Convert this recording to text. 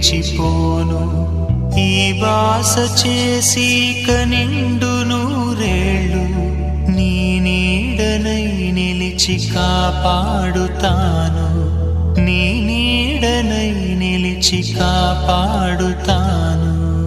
నిలిచిపోను ఈ వాస చేసి కనిండు నూరేళ్ళు. నీ నీడనై నిలిచి కాపాడుతాను. నీ నీడనై నిలిచి కాపాడుతాను.